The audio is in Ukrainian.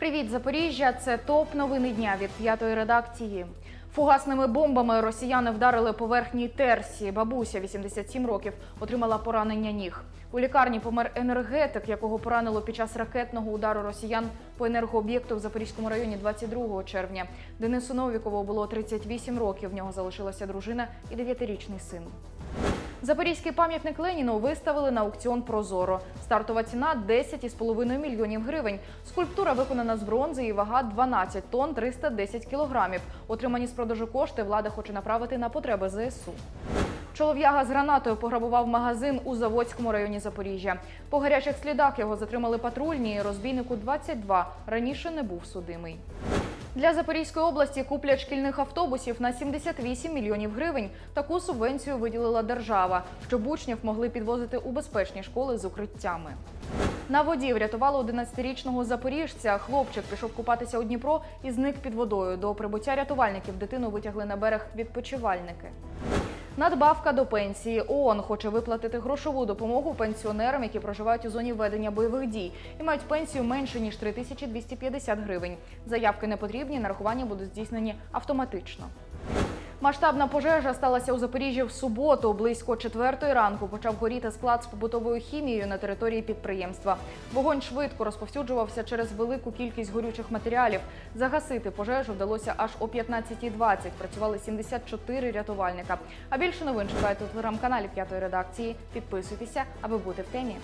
Привіт, Запоріжжя! Це топ новини дня від п'ятої редакції. Фугасними бомбами росіяни вдарили поверхній терсі. Бабуся 87 років отримала поранення ніг. У лікарні помер енергетик, якого поранило під час ракетного удару росіян по енергооб'єкту в Запорізькому районі 22 червня. Денису Новікову було 38 років. В нього залишилася дружина і 9-річний син. Запорізький пам'ятник Леніну виставили на аукціон Прозоро. Стартова ціна 10,5 мільйонів гривень. Скульптура виконана з бронзи і вага 12 тонн 310 кілограмів. Отримані з продажу кошти влада хоче направити на потреби ЗСУ. Чолов'яга з гранатою пограбував магазин у Заводському районі Запоріжжя. По гарячих слідах його затримали патрульні. Розбійнику 22. Раніше не був судимий. Для Запорізької області куплять шкільних автобусів на 78 мільйонів гривень. Таку субвенцію виділила держава, щоб учнів могли підвозити у безпечні школи з укриттями. На воді врятували 11-річного запоріжця. Хлопчик пішов купатися у Дніпро і зник під водою. До прибуття рятувальників дитину витягли на берег відпочивальники. Надбавка до пенсії ООН хоче виплатити грошову допомогу пенсіонерам, які проживають у зоні ведення бойових дій і мають пенсію менше ніж 3250 гривень. Заявки не потрібні, нарахування будуть здійснені автоматично. Масштабна пожежа сталася у Запоріжжі в суботу. Близько четвертої ранку почав горіти склад з побутовою хімією на території підприємства. Вогонь швидко розповсюджувався через велику кількість горючих матеріалів. Загасити пожежу вдалося аж о 15.20. Працювали 74 рятувальника. А більше новин шукайте у телеграм-каналі п'ятої редакції. Підписуйтеся, аби бути в темі.